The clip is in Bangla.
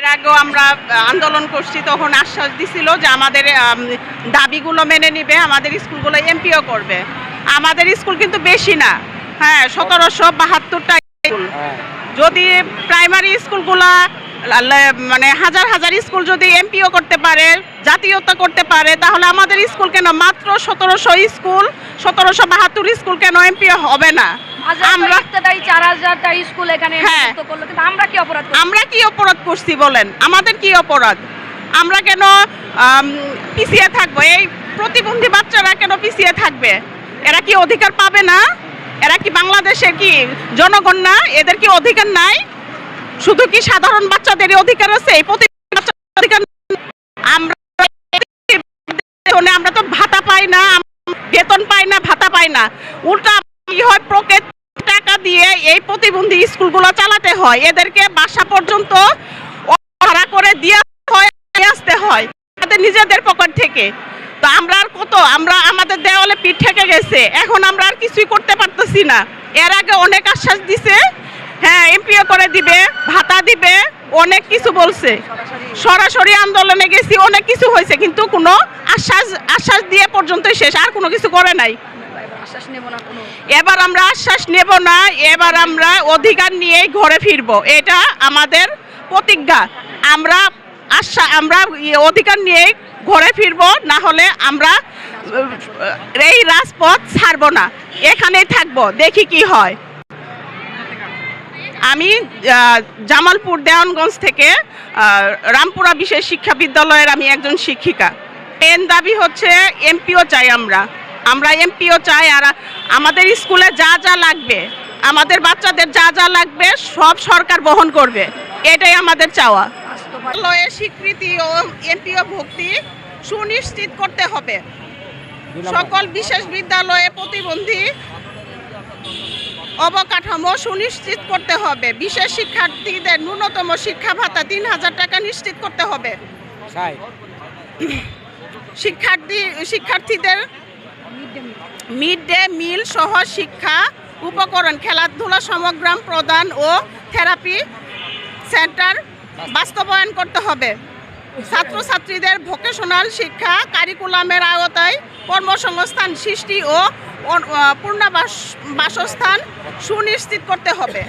এর আগেও আমরা আন্দোলন করছি তখন আশ্বাস দিছিল যে আমাদের দাবিগুলো মেনে নিবে আমাদের স্কুলগুলো এমপিও করবে। আমাদের স্কুল কিন্তু বেশি না। হ্যাঁ সতেরোশো বাহাত্তরটা স্কুল। যদি প্রাইমারি স্কুলগুলা মানে হাজার হাজার স্কুল যদি এমপিও করতে পারে জাতীয়তা করতে পারে তাহলে আমাদের স্কুল কেন? মাত্র সতেরোশো স্কুল সতেরোশো বাহাত্তর স্কুল কেন এমপিও হবে না? আমরা স্কুল এখানে হ্যাঁ। আমরা কি অপরাধ? আমরা কি অপরাধ করছি বলেন? আমাদের কি অপরাধ? আমরা কেন পিছিয়ে থাকব? এই প্রতিবন্ধী বাচ্চারা কেন পিছিয়ে থাকবে? এরা কি অধিকার পাবে না? এরা কি বাংলাদেশের কি জনগণ না? এদের কি অধিকার নাই? শুধু কি সাধারণ বাচ্চাদেরই অধিকার আছে? এই বাচ্চাদের অধিকার আমরা আমরা তো ভাতা পাই না বেতন পাই না, ভাতা পাই না। উল্টা কি হয় প্রকেট টাকা দিয়ে এই প্রতিবন্ধী স্কুলগুলো চালাতে হয়। এদেরকে বাসা পর্যন্ত ভাড়া করে দিয়ে হয় আসতে হয় তাদের নিজেদের পকেট থেকে। তো আমরা আর কত? আমরা আমাদের দেওয়ালে পিঠ ঠেকে গেছে। এখন আমরা আর কিছুই করতে পারতেছি না। এর আগে অনেক আশ্বাস দিছে হ্যাঁ এমপিও করে দিবে, ভাতা দিবে, অনেক কিছু বলছে। সরাসরি আন্দোলনে গেছি, অনেক কিছু হয়েছে, কিন্তু কোনো আশ্বাস আশ্বাস দিয়ে পর্যন্তই শেষ, আর কোনো কিছু করে নাই। এবার আশ্বাস আমরা আশ্বাস নেব না, এবার আমরা অধিকার নিয়েই ঘরে ফিরবো। এটা আমাদের প্রতিজ্ঞা। আমরা আশা, আমরা ইয়ে অধিকার নিয়েই ঘরে ফিরবো, না হলে আমরা এই রাজপথ ছাড়বো না। এখানেই থাকব, দেখি কি হয়। আমি জামালপুর দেওয়ানগঞ্জ থেকে রামপুরা বিশেষ শিক্ষা বিদ্যালয়ের আমি একজন শিক্ষিকা। এন দাবি হচ্ছে এমপিও চাই আমরা। আমরা এমপিও চাই আর আমাদের স্কুলে যা যা লাগবে আমাদের বাচ্চাদের যা যা লাগবে সব সরকার বহন করবে। এটাই আমাদের চাওয়া। বিদ্যালয়ের স্বীকৃতি ও এমপিও ভক্তি সুনিশ্চিত করতে হবে। সকল বিশেষ বিদ্যালয়ে প্রতিবন্ধী অবকাঠামো সুনিশ্চিত করতে হবে। বিশেষ শিক্ষার্থীদের ন্যূনতম শিক্ষা ভাতা তিন হাজার টাকা নিশ্চিত করতে হবে। শিক্ষার্থী শিক্ষার্থীদের মিড ডে মিল সহ শিক্ষা উপকরণ খেলাধুলা সমগ্রাম প্রদান ও থেরাপি সেন্টার বাস্তবায়ন করতে হবে। ছাত্রছাত্রীদের ভোকেশনাল শিক্ষা কারিকুলামের আওতায় কর্মসংস্থান সৃষ্টি ও পূর্ণাবাস বাসস্থান সুনিশ্চিত করতে হবে।